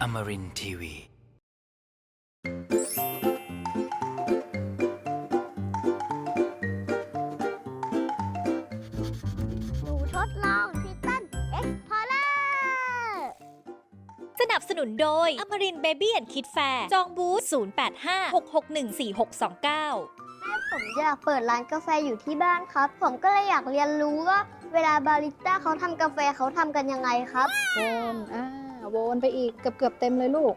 Amarin Tiwi. หนูทดลองทิตันเอ็กพอร์เลอร์สนับสนุนโดยอมรินเบบี้แอนคิดแฟร์จองบูธ085 661 4629 แม่ผมอยากเปิดร้านกาแฟอยู่ที่บ้านครับ ผมก็เลยอยากเรียนรู้ว่า เวลาบาริสต้าเขาทำกาแฟเขาทำกันยังไงครับวนอ่า วนไปอีกเกือบเกือบๆเต็มเลยลูก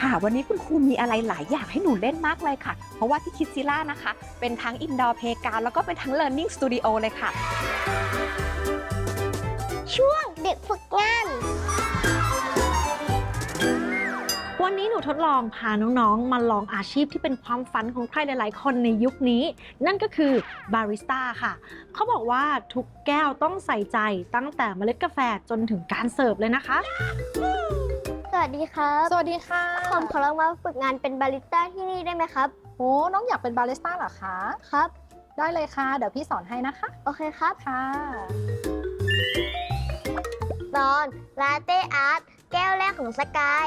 ค่ะ วันนี้คุณครูมีอะไรหลายอย่างให้หนูเล่นมากเลยค่ะ เพราะว่าที่คิดซิล่านะคะ เป็นทั้งอินดอร์เพการแล้วก็เป็นทั้ง Learning Studio เลยค่ะ ช่วงเด็กฝึกงาน วันนี้หนูทดลองพาน้องๆ มาลองอาชีพที่เป็นความฝันของใครหลายๆ คนในยุคนี้ นั่นก็คือบาริสต้าค่ะ เขาบอกว่าทุกแก้วต้องใส่ใจตั้งแต่เมล็ดกาแฟจนถึงการเสิร์ฟเลยนะคะ สวัสดีครับสวัสดีค่ะผมขอลองมาฝึกงานเป็นบาริสต้าที่นี่ได้ไหมครับ โอ้น้องอยากเป็นบาริสต้าเหรอคะ ครับ ได้เลยค่ะ เดี๋ยวพี่สอนให้นะคะ โอเคครับ ค่ะ ตอนลาเต้อาร์ตแก้วแรกของสกาย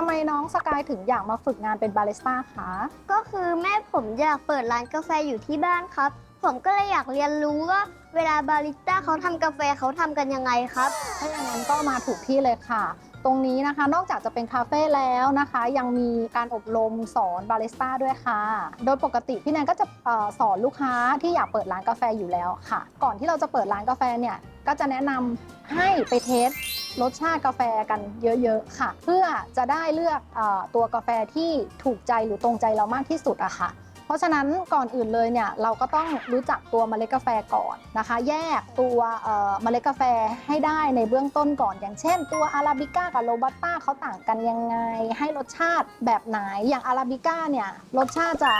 ทำไมน้องสกายถึงอยากมาฝึกงานเป็นบาริสต้าคะ ก็คือแม่ผมอยากเปิดร้านกาแฟอยู่ที่บ้านครับ ผมก็เลยอยากเรียนรู้ว่าเวลาบาริสต้าเขาทำกาแฟเขาทำกันยังไงครับ ถ้าอย่างนั้นก็มาถูกที่เลยค่ะ ตรงนี้นะคะนอกจากจะเป็นคาเฟ่แล้วนะคะ ยังมีการอบรมสอนบาริสต้าด้วยค่ะ โดยปกติพี่แนนก็จะเออสอนลูกค้าที่อยากเปิดร้านกาแฟอยู่แล้วค่ะ ก่อนที่เราจะเปิดร้านกาแฟเนี่ยก็จะแนะนำให้ไปเทส รสชาติกาแฟกันเยอะๆค่ะ เพื่อจะได้เลือกอตัวกาแฟที่ถูกใจหรือตรงใจเรามากที่สุดอะค่ะ เพราะฉะนั้นก่อนอื่นเลยเนี่ยเราก็ต้องรู้จักตัวเมล็ดกาแฟก่อนนะคะ แยกตัวเมล็ดกาแฟให้ได้ในเบื้องต้นก่อน อย่างเช่น ตัวอาราบิก้ากับโรบัสต้าเขาต่างกันยังไง ให้รสชาติแบบไหนอย่างอาราบิก้าเนี่ยรสชาติจะ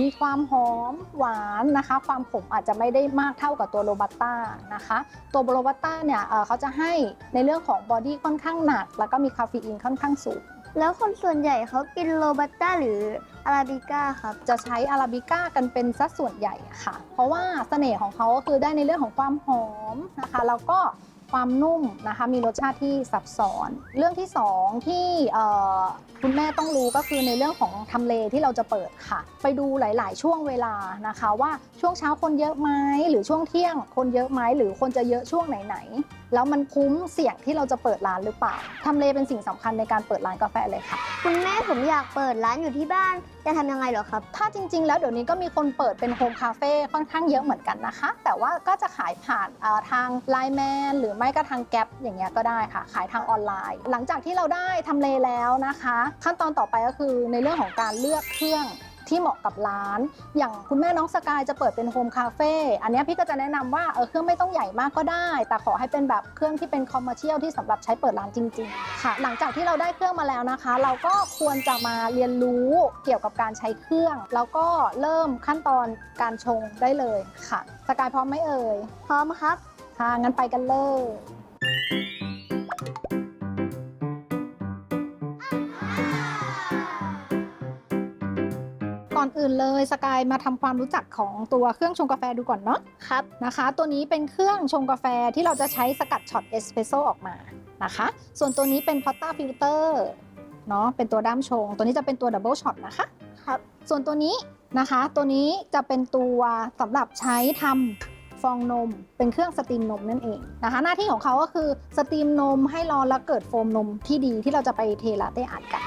มีความหอมหวานนะคะ ความขมอาจจะไม่ได้มากเท่ากับตัวโรบัสต้านะคะ ตัวโรบัสต้าเนี่ยเขาจะให้ในเรื่องของบอดี้ค่อนข้างหนัก แล้วก็มีคาเฟอีนค่อนข้างสูง แล้วคนส่วนใหญ่เขากินโรบัสต้าหรืออาราบิก้าครับ จะใช้อาราบิก้ากันเป็นสัดส่วนใหญ่ค่ะ เพราะว่าเสน่ห์ของเขาก็คือได้ในเรื่องของความหอมนะคะแล้วก็ความนุ่มนะคะมีรสชาติที่ซับซ้อน เรื่องที่สองที่คุณแม่ต้องรู้ก็คือในเรื่องของทำเลที่เราจะเปิดค่ะ ไปดูหลาย ๆ ช่วงเวลานะคะ ว่าช่วงเช้าคนเยอะไหมหรือช่วงเที่ยงคนเยอะไหมหรือคนจะเยอะช่วงไหนๆ แล้วมันคุ้มเสี่ยงที่เราจะเปิดร้านหรือเปล่าทำเลเป็นสิ่งสำคัญในการเปิดร้านกาแฟเลยค่ะ คุณแม่ผมอยากเปิดร้านอยู่ที่บ้านจะทำยังไงเหรอครับ ถ้าจริง ๆ แล้วเดี๋ยวนี้ก็มีคนเปิดเป็นโฮมคาเฟ่ค่อนข้างเยอะเหมือนกันนะคะ แต่ว่าก็จะขายผ่านอ่าทางไลน์แมนหรือไม่ก็ทางแก๊ปอย่างเงี้ยก็ได้ค่ะ ขายทางออนไลน์ หลังจากที่เราได้ทำเลแล้วนะคะ ขั้นตอนต่อไปก็คือในเรื่องของการเลือกเครื่อง ที่เหมาะกับร้าน อย่างคุณแม่น้องสกายจะเปิดเป็นโฮมคาเฟ่อันเนี้ยพี่ก็จะแนะนำว่าเออเครื่องไม่ต้องใหญ่มากก็ได้ แต่ขอให้เป็นแบบเครื่องที่เป็นคอมเมอร์เชียลที่สำหรับใช้เปิดร้านจริงๆค่ะ หลังจากที่เราได้เครื่องมาแล้วนะคะ เราก็ควรจะมาเรียนรู้เกี่ยวกับการใช้เครื่อง แล้วก็เริ่มขั้นตอนการชงได้เลยค่ะ สกายพร้อมไหมเอ่ย พร้อมครับค่ะงั้นไปกันเลย ก่อนอื่นเลยสกายมาทำความรู้จักของตัวเครื่องชงกาแฟดูก่อนเนาะครับนะคะ ตัวนี้เป็นเครื่องชงกาแฟที่เราจะใช้สกัดช็อตเอสเปรสโซออกมานะคะ ส่วนตัวนี้เป็นพอตตาฟิลเตอร์เนาะเป็นตัวด้ามชง ตัวนี้จะเป็นตัวดับเบิลช็อตนะคะครับส่วนตัวนี้นะคะ ตัวนี้จะเป็นตัวสำหรับใช้ทำฟองนมเป็นเครื่องสตรีมนมนั่นเองนะคะ หน้าที่ของเขาก็คือสตรีมนมให้ร้อนแล้วเกิดโฟมนมที่ดีที่เราจะไปเทลาเต้อัดกัน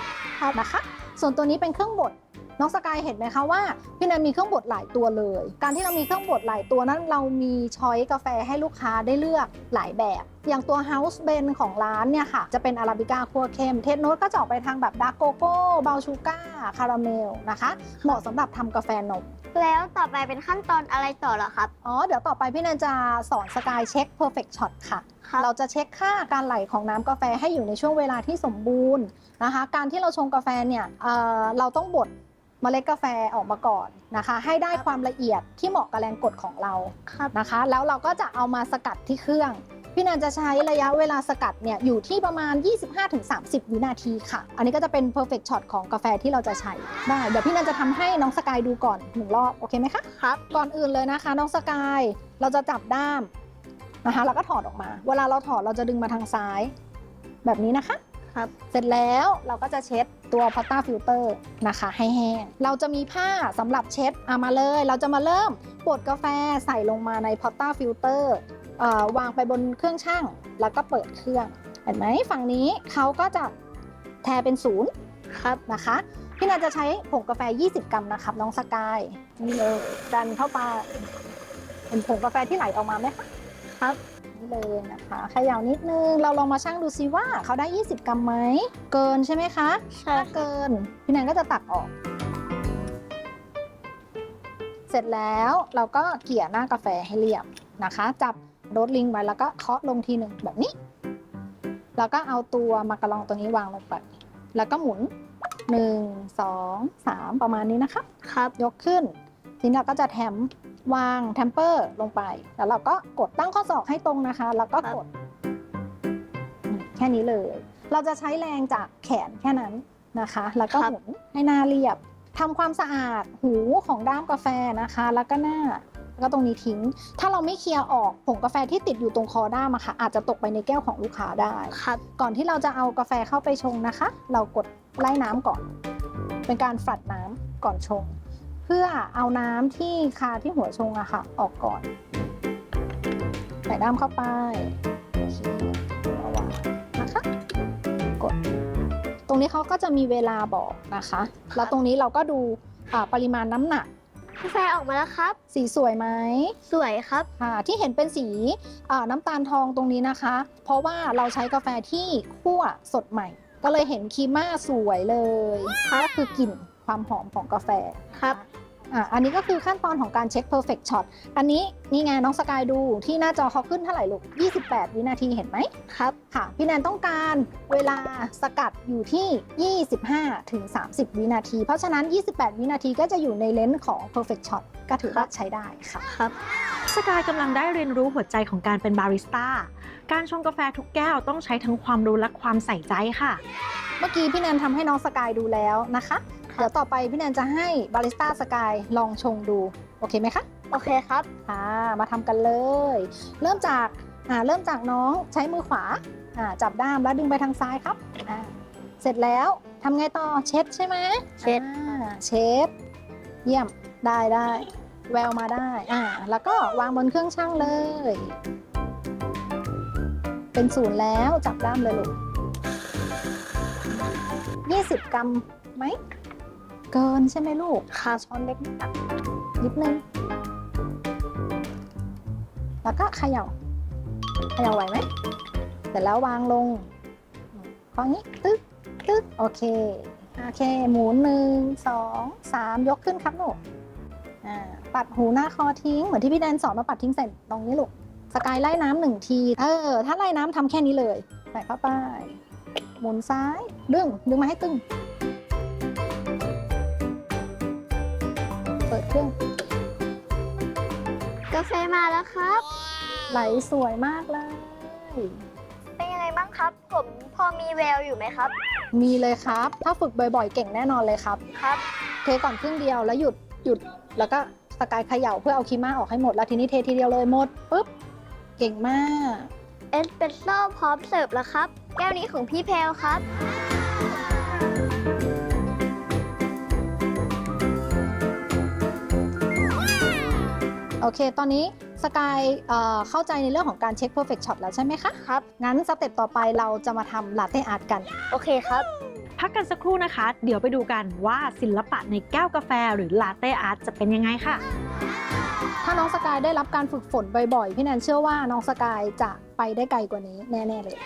นะคะ ส่วนตัวนี้เป็นเครื่องบด น้องสกายเห็นไหมคะว่าพี่แนนมีเครื่องบดหลายตัวเลย การที่เรามีเครื่องบดหลายตัวนั้นเรามีช้อยกาแฟให้ลูกค้าได้เลือกหลายแบบ อย่างตัว House b e n ของร้านเนี่ยค่ะ จะเป็นอาราบิก้าคั่วเข้ม เทสโนตก็จะออกไปทางแบบดาร์กโกโก้เบลชูก้าคาราเมลนะคะ เหมาะสำหรับทำกาแฟนมแล้วต่อไปเป็นขั้นตอนอะไรต่อเหรอครับ อ๋อ เดี๋ยวต่อไปพี่แนนจะสอนสกายเช็ค perfect shot ค่ะครับเราจะเช็คค่าการไหลของน้ำกาแฟให้อยู่ในช่วงเวลาที่สมบูรณ์นะคะ การที่เราชงกาแฟเนี่ยเอ่อเราต้องบด เมล็ดกาแฟออกมาก่อนนะคะ ให้ได้ความละเอียดที่เหมาะกับแรงกดของเราครับนะคะ แล้วเราก็จะเอามาสกัดที่เครื่อง พี่แนนจะใช้ระยะเวลาสกัดเนี่ยอยู่ที่ประมาณ 25-30 วินาทีค่ะ อันนี้ก็จะเป็น perfect shot ของกาแฟที่เราจะใช้ได้เดี๋ยวพี่แนนจะทำให้น้องสกายดูก่อนหนึ่งรอบโอเคไหมคะครับ ก่อนอื่นเลยนะคะ น้องสกายเราจะจับด้ามนะคะ แล้วก็ถอดออกมา เวลาเราถอดเราจะดึงมาทางซ้าย แบบนี้นะคะ ครับ เสร็จแล้วเราก็จะเช็ดตัวพอตต้าฟิลเตอร์นะคะ ให้แห้ง เราจะมีผ้าสำหรับเช็ดเอามาเลย เราจะมาเริ่มบดกาแฟใส่ลงมาในพอตต้าฟิลเตอร์วางไปบนเครื่องช่างแล้วก็เปิดเครื่อง เห็นไหมฝั่งนี้เขาก็จะแทเป็นศูนย์ครับนะคะพี่นาจะใช้ผงกาแฟ 20 กรัมนะครับ น้องสกายนี่เลยดันเข้าไปเห็นผงกาแฟที่ไหลออกมาไหมคะครับ นี่เลยนะคะเขย่านิดนึง เราลองมาชั่งดูซิว่าเขาได้ 20 กรัมไหม เกินใช่ไหมคะ ใช่ ถ้าเกิน พี่แนนก็จะตักออก เสร็จแล้วเราก็เกี่ยหน้ากาแฟให้เรียบนะคะ จับโรดลิงไว้แล้วก็เคาะลงทีหนึ่งแบบนี้ แล้วก็เอาตัวมากระลองตัวนี้วางลงไป แล้วก็หมุน1 2 3ประมาณนี้นะคะ ครับ ยกขึ้น ทีนี้เราก็จะแถม วางแทมเปอร์ลงไป แล้วเราก็กดตั้งข้อศอกให้ตรงนะคะ แล้วก็กดอืมแค่นี้เลย เราจะใช้แรงจากแขนแค่นั้นนะคะ แล้วก็ครับหมุนให้หน้าเรียบทำความสะอาดหูของด้ามกาแฟนะคะ แล้วก็หน้าแล้วก็ตรงนี้ทิ้ง ถ้าเราไม่เคลียร์ออกผงกาแฟที่ติดอยู่ตรงคอด้ามอะค่ะอาจจะตกไปในแก้วของลูกค้าได้ครับก่อนที่เราจะเอากาแฟเข้าไปชงนะคะ เรากดไล่น้ำก่อน เป็นการฝัดน้ำก่อนชงเพื่อเอาน้ำที่คาที่หัวชงอะค่ะ ออกก่อน ใส่น้ำเข้าไปโอเคเอาวางนะคะ กด ตรงนี้เขาก็จะมีเวลาบอกนะคะ แล้วตรงนี้เราก็ดูอ่าปริมาณน้ำหนักกาแฟออกมาแล้วครับ สีสวยไหม สวยครับค่ะที่เห็นเป็นสีอ่าน้ำตาลทองตรงนี้นะคะ เพราะว่าเราใช้กาแฟที่คั่วสดใหม่ ก็เลยเห็นคีม่าสวยเลยก็คือกลิ่นความหอมของกาแฟครับ อะอันนี้ก็คือขั้นตอนของการเช็ค perfect shot อันนี้นี่ไงน้องสกายดูที่หน้าจอเขาขึ้นเท่าไหร่ลูก 28 วินาทีเห็นไหมครับค่ะ พี่แนนต้องการเวลาสกัดอยู่ที่ 25 ถึง 30 วินาที เพราะฉะนั้น 28 วินาทีก็จะอยู่ในเลนส์ของ perfect shot ก็ถือว่าใช้ได้ค่ะครับสกายกำลังได้เรียนรู้หัวใจของการเป็นบาริสต้า การชงกาแฟทุกแก้วต้องใช้ทั้งความรู้และความใส่ใจค่ะ เมื่อกี้พี่แนนทำให้น้องสกายดูแล้วนะคะ เดี๋ยวต่อไปพี่แนนจะให้บาริสต้าสกายลองชงดู โอเคไหมคะ โอเคครับค่ะมาทำกันเลย เริ่มจากอ่าเริ่มจากน้องใช้มือขวาอ่าจับด้ามแล้วดึงไปทางซ้ายครับอ่าเสร็จแล้วทำไงต่อเช็ดใช่ไหมเช็ด อ่าเช็ด เยี่ยมได้ได้แววมาได้อ่าแล้วก็วางบนเครื่องช่างเลย เป็นศูนย์แล้วจับด้ามเลยลูก20 กรัมไหม เกินใช่ไหมลูกครับช้อนเล็กนิดอะนิดนึง แล้วก็เขย่าเขย่าไหวไหมเสร็จแล้ววางลงข้อนี้ตึ๊กตึ๊กโอเค โอเค หมุนหนึ่งสองสามยกขึ้นครับลูกอ่าปัดหูหน้าคอทิ้ง เหมือนที่พี่แดนสอนมาปัดทิ้งใส่ตรงนี้ลูกสกายไล่น้ำหนึ่งที เออ ถ้าไล่น้ำทำแค่นี้เลย ใส่เข้าไป หมุนซ้าย ดึง ดึงมาให้ตึง เปิดเครื่องกาแฟมาแล้วครับ ไหลสวยมากเลย เป็นยังไงบ้างครับ ผมพอมีแววอยู่ไหมครับ มีเลยครับ ถ้าฝึกบ่อยๆ เก่งแน่นอนเลยครับ ครับ เทก่อนครึ่งเดียวแล้วหยุดหยุดแล้วก็สกายเขย่าเพื่อเอาคีม่าออกให้หมดแล้วทีนี้เททีเดียวเลยหมดปุ๊บเก่งมาก เอสเปรสโซ่พร้อมเสิร์ฟแล้วครับ แก้วนี้ของพี่แพลวครับ โอเค ตอนนี้สกายเอ่อเข้าใจในเรื่องของการเช็ค perfect shot แล้วใช่ไหมคะ ครับ งั้นสเต็ปต่อไปเราจะมาทำลาเต้อาร์ตกัน โอเคครับ พักกันสักครู่นะคะ เดี๋ยวไปดูกันว่าศิลปะในแก้วกาแฟหรือลาเต้อาร์ตจะเป็นยังไงค่ะ ถ้าน้องสกายได้รับการฝึกฝนบ่อยๆ พี่แนนเชื่อว่าน้องสกายจะไปได้ไกลกว่านี้แน่ ๆ เลย